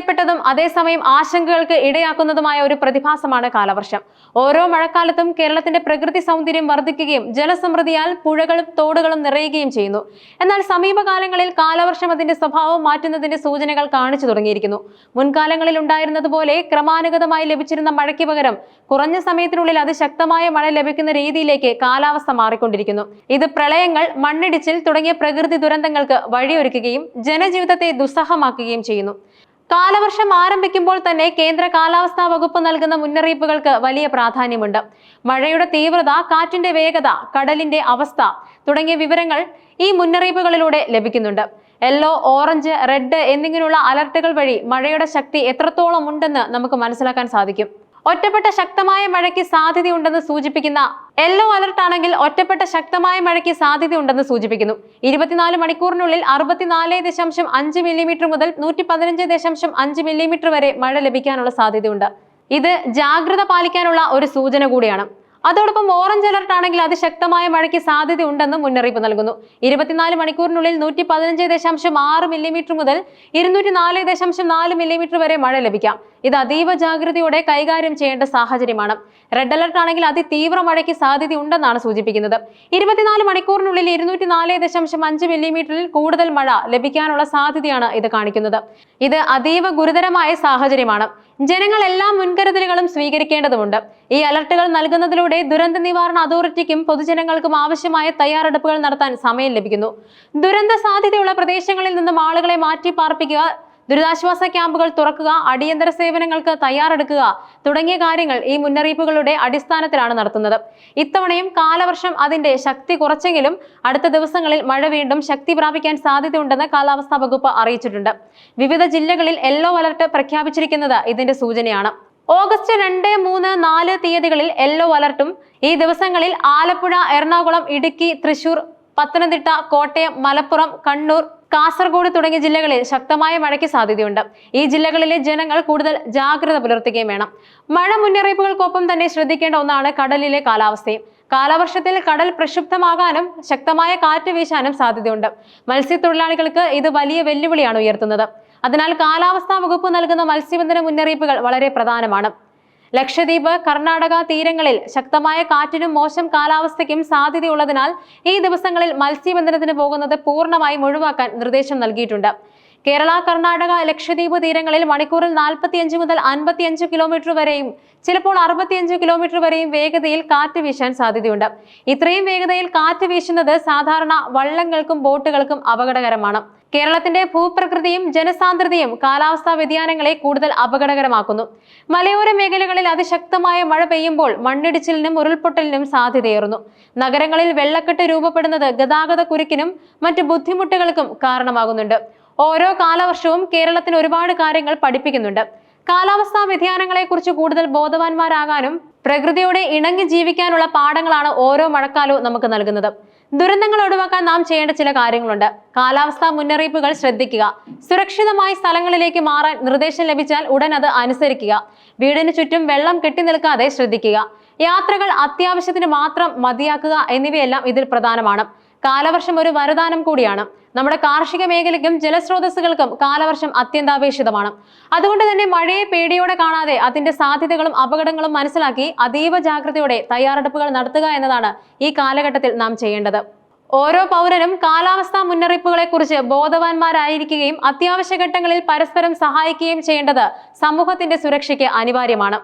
പ്രിയപ്പെട്ടതും അതേസമയം ആശങ്കകൾക്ക് ഇടയാക്കുന്നതുമായ ഒരു പ്രതിഭാസമാണ് കാലവർഷം. ഓരോ മഴക്കാലത്തും കേരളത്തിന്റെ പ്രകൃതി സൗന്ദര്യം വർദ്ധിക്കുകയും ജലസമൃദ്ധിയാൽ പുഴകളും തോടുകളും നിറയുകയും ചെയ്യുന്നു. എന്നാൽ സമീപകാലങ്ങളിൽ കാലവർഷം അതിന്റെ സ്വഭാവം മാറ്റുന്നതിന്റെ സൂചനകൾ കാണിച്ചു തുടങ്ങിയിരിക്കുന്നു. മുൻകാലങ്ങളിൽ ഉണ്ടായിരുന്നതുപോലെ ക്രമാനുഗതമായി ലഭിച്ചിരുന്ന മഴയ്ക്ക് പകരം കുറഞ്ഞ സമയത്തിനുള്ളിൽ അതിശക്തമായ മഴ ലഭിക്കുന്ന രീതിയിലേക്ക് കാലാവസ്ഥ മാറിക്കൊണ്ടിരിക്കുന്നു. ഇത് പ്രളയങ്ങൾ മണ്ണിടിച്ചിൽ തുടങ്ങിയ പ്രകൃതി ദുരന്തങ്ങൾക്ക് വഴിയൊരുക്കുകയും ജനജീവിതത്തെ ദുസ്സഹമാക്കുകയും ചെയ്യുന്നു. കാലവർഷം ആരംഭിക്കുമ്പോൾ തന്നെ കേന്ദ്ര കാലാവസ്ഥാ വകുപ്പ് നൽകുന്ന മുന്നറിയിപ്പുകൾക്ക് വലിയ പ്രാധാന്യമുണ്ട്. മഴയുടെ തീവ്രത കാറ്റിന്റെ വേഗത കടലിന്റെ അവസ്ഥ തുടങ്ങിയ വിവരങ്ങൾ ഈ മുന്നറിയിപ്പുകളിലൂടെ ലഭിക്കുന്നുണ്ട്. യെല്ലോ ഓറഞ്ച് റെഡ് എന്നിങ്ങനെയുള്ള അലർട്ടുകൾ വഴി മഴയുടെ ശക്തി എത്രത്തോളം ഉണ്ടെന്ന് നമുക്ക് മനസ്സിലാക്കാൻ സാധിക്കും. ഒറ്റപ്പെട്ട ശക്തമായ മഴയ്ക്ക് സാധ്യതയുണ്ടെന്ന് സൂചിപ്പിക്കുന്ന യെല്ലോ അലർട്ട് ആണെങ്കിൽ ഒറ്റപ്പെട്ട ശക്തമായ മഴയ്ക്ക് സാധ്യതയുണ്ടെന്ന് സൂചിപ്പിക്കുന്നു. ഇരുപത്തിനാല് മണിക്കൂറിനുള്ളിൽ അറുപത്തിനാല് ദശാംശം അഞ്ച് മില്ലിമീറ്റർ മുതൽ നൂറ്റി പതിനഞ്ച് ദശാംശം അഞ്ച് മില്ലിമീറ്റർ വരെ മഴ ലഭിക്കാനുള്ള സാധ്യതയുണ്ട്. ഇത് ജാഗ്രത പാലിക്കാനുള്ള ഒരു സൂചന കൂടിയാണ്. അതോടൊപ്പം ഓറഞ്ച് അലർട്ട് ആണെങ്കിൽ അതിശക്തമായ മഴയ്ക്ക് സാധ്യത ഉണ്ടെന്ന് മുന്നറിയിപ്പ് നൽകുന്നു. ഇരുപത്തിനാല് മണിക്കൂറിനുള്ളിൽ നൂറ്റി പതിനഞ്ച് ദശാംശം ആറ് മില്ലിമീറ്റർ മുതൽ ഇരുന്നൂറ്റി നാല് ദശാംശം നാല് മില്ലിമീറ്റർ വരെ മഴ ലഭിക്കാം. ഇത് അതീവ ജാഗ്രതയോടെ കൈകാര്യം ചെയ്യേണ്ട സാഹചര്യമാണ്. റെഡ് അലർട്ട് ആണെങ്കിൽ അതിതീവ്ര മഴയ്ക്ക് സാധ്യത ഉണ്ടെന്നാണ് സൂചിപ്പിക്കുന്നത്. ഇരുപത്തിനാല് മണിക്കൂറിനുള്ളിൽ ഇരുന്നൂറ്റി നാല് ദശാംശം അഞ്ച് മില്ലിമീറ്ററിൽ കൂടുതൽ മഴ ലഭിക്കാനുള്ള സാധ്യതയാണ് ഇത് കാണിക്കുന്നത്. ഇത് അതീവ ഗുരുതരമായ സാഹചര്യമാണ്. ജനങ്ങൾ എല്ലാ മുൻകരുതലുകളും സ്വീകരിക്കേണ്ടതുണ്ട്. ഈ അലർട്ടുകൾ നൽകുന്നതിലൂടെ ദുരന്ത നിവാരണ അതോറിറ്റിക്കും പൊതുജനങ്ങൾക്കും ആവശ്യമായ തയ്യാറെടുപ്പുകൾ നടത്താൻ സമയം ലഭിക്കുന്നു. ദുരന്ത സാധ്യതയുള്ള പ്രദേശങ്ങളിൽ നിന്നും ആളുകളെ മാറ്റി പാർപ്പിക്കുക ദുരിതാശ്വാസ ക്യാമ്പുകൾ തുറക്കുക അടിയന്തര സേവനങ്ങൾക്ക് തയ്യാറെടുക്കുക തുടങ്ങിയ കാര്യങ്ങൾ ഈ മുന്നറിയിപ്പുകളുടെ അടിസ്ഥാനത്തിലാണ് നടത്തുന്നത്. ഇത്തവണയും കാലവർഷം അതിന്റെ ശക്തി കുറച്ചെങ്കിലും അടുത്ത ദിവസങ്ങളിൽ മഴ വീണ്ടും ശക്തി പ്രാപിക്കാൻ സാധ്യതയുണ്ടെന്ന് കാലാവസ്ഥാ വകുപ്പ് അറിയിച്ചിട്ടുണ്ട്. വിവിധ ജില്ലകളിൽ യെല്ലോ അലർട്ട് പ്രഖ്യാപിച്ചിരിക്കുന്നത് ഇതിന്റെ സൂചനയാണ്. ഓഗസ്റ്റ് രണ്ട് മൂന്ന് നാല് തീയതികളിൽ യെല്ലോ അലർട്ടും ഈ ദിവസങ്ങളിൽ ആലപ്പുഴ എറണാകുളം ഇടുക്കി തൃശൂർ പത്തനംതിട്ട കോട്ടയം മലപ്പുറം കണ്ണൂർ കാസർഗോഡ് തുടങ്ങിയ ജില്ലകളിൽ ശക്തമായ മഴയ്ക്ക് സാധ്യതയുണ്ട്. ഈ ജില്ലകളിലെ ജനങ്ങൾ കൂടുതൽ ജാഗ്രത പുലർത്തുകയും വേണം. മഴ മുന്നറിയിപ്പുകൾക്കൊപ്പം തന്നെ ശ്രദ്ധിക്കേണ്ട ഒന്നാണ് കടലിലെ കാലാവസ്ഥയും. കാലവർഷത്തിൽ കടൽ പ്രക്ഷുബ്ധമാകാനും ശക്തമായ കാറ്റ് വീശാനും സാധ്യതയുണ്ട്. മത്സ്യത്തൊഴിലാളികൾക്ക് ഇത് വലിയ വെല്ലുവിളിയാണ് ഉയർത്തുന്നത്. അതിനാൽ കാലാവസ്ഥാ വകുപ്പ് നൽകുന്ന മത്സ്യബന്ധന മുന്നറിയിപ്പുകൾ വളരെ പ്രധാനമാണ്. ലക്ഷദ്വീപ് കർണാടക തീരങ്ങളിൽ ശക്തമായ കാറ്റിനും മോശം കാലാവസ്ഥയ്ക്കും സാധ്യതയുള്ളതിനാൽ ഈ ദിവസങ്ങളിൽ മത്സ്യബന്ധനത്തിന് പോകുന്നത് പൂർണമായും ഒഴിവാക്കാൻ നിർദ്ദേശം നൽകിയിട്ടുണ്ട്. കേരള കർണാടക ലക്ഷദ്വീപ് തീരങ്ങളിൽ മണിക്കൂറിൽ നാൽപ്പത്തിയഞ്ച് മുതൽ അൻപത്തിയഞ്ച് കിലോമീറ്റർ വരെയും ചിലപ്പോൾ അറുപത്തിയഞ്ച് കിലോമീറ്റർ വരെയും വേഗതയിൽ കാറ്റ് വീശാൻ സാധ്യതയുണ്ട്. ഇത്രയും വേഗതയിൽ കാറ്റ് വീശുന്നത് സാധാരണ വള്ളങ്ങൾക്കും ബോട്ടുകൾക്കും അപകടകരമാണ്. കേരളത്തിന്റെ ഭൂപ്രകൃതിയും ജനസാന്ദ്രതയും കാലാവസ്ഥാ വ്യതിയാനങ്ങളെ കൂടുതൽ അപകടകരമാക്കുന്നു. മലയോര മേഖലകളിൽ അതിശക്തമായ മഴ പെയ്യുമ്പോൾ മണ്ണിടിച്ചിലിനും ഉരുൾപൊട്ടലിനും സാധ്യതയേറുന്നു. നഗരങ്ങളിൽ വെള്ളക്കെട്ട് രൂപപ്പെടുന്നത് ഗതാഗത കുരുക്കിനും മറ്റ് ബുദ്ധിമുട്ടുകൾക്കും കാരണമാകുന്നുണ്ട്. ഓരോ കാലവർഷവും കേരളത്തിന് ഒരുപാട് കാര്യങ്ങൾ പഠിപ്പിക്കുന്നുണ്ട്. കാലാവസ്ഥാ വ്യതിയാനങ്ങളെക്കുറിച്ച് കൂടുതൽ ബോധവാന്മാരാകാനും പ്രകൃതിയോടെ ഇണങ്ങി ജീവിക്കാനുള്ള പാഠങ്ങളാണ് ഓരോ മഴക്കാലവും നമുക്ക് നൽകുന്നത്. ദുരന്തങ്ങൾ ഒഴിവാക്കാൻ നാം ചെയ്യേണ്ട ചില കാര്യങ്ങളുണ്ട്. കാലാവസ്ഥാ മുന്നറിയിപ്പുകൾ ശ്രദ്ധിക്കുക. സുരക്ഷിതമായ സ്ഥലങ്ങളിലേക്ക് മാറാൻ നിർദ്ദേശം ലഭിച്ചാൽ ഉടൻ അത് അനുസരിക്കുക. വീടിന് ചുറ്റും വെള്ളം കെട്ടി നിൽക്കാതെ ശ്രദ്ധിക്കുക. യാത്രകൾ അത്യാവശ്യത്തിന് മാത്രം മതിയാക്കുക എന്നിവയെല്ലാം ഇതിൽ പ്രധാനമാണ്. കാലവർഷം ഒരു വരദാനം കൂടിയാണ്. നമ്മുടെ കാർഷിക മേഖലയ്ക്കും ജലസ്രോതസ്സുകൾക്കും കാലവർഷം അത്യന്താപേക്ഷിതമാണ്. അതുകൊണ്ട് തന്നെ മഴയെ പേടിയോടെ കാണാതെ അതിന്റെ സാധ്യതകളും അപകടങ്ങളും മനസ്സിലാക്കി അതീവ ജാഗ്രതയോടെ തയ്യാറെടുപ്പുകൾ നടത്തുക എന്നതാണ് ഈ കാലഘട്ടത്തിൽ നാം ചെയ്യേണ്ടത്. ഓരോ പൗരനും കാലാവസ്ഥാ മുന്നറിയിപ്പുകളെ കുറിച്ച് ബോധവാന്മാരായിരിക്കുകയും അത്യാവശ്യ ഘട്ടങ്ങളിൽ പരസ്പരം സഹായിക്കുകയും ചെയ്യേണ്ടത് സമൂഹത്തിന്റെ സുരക്ഷയ്ക്ക് അനിവാര്യമാണ്.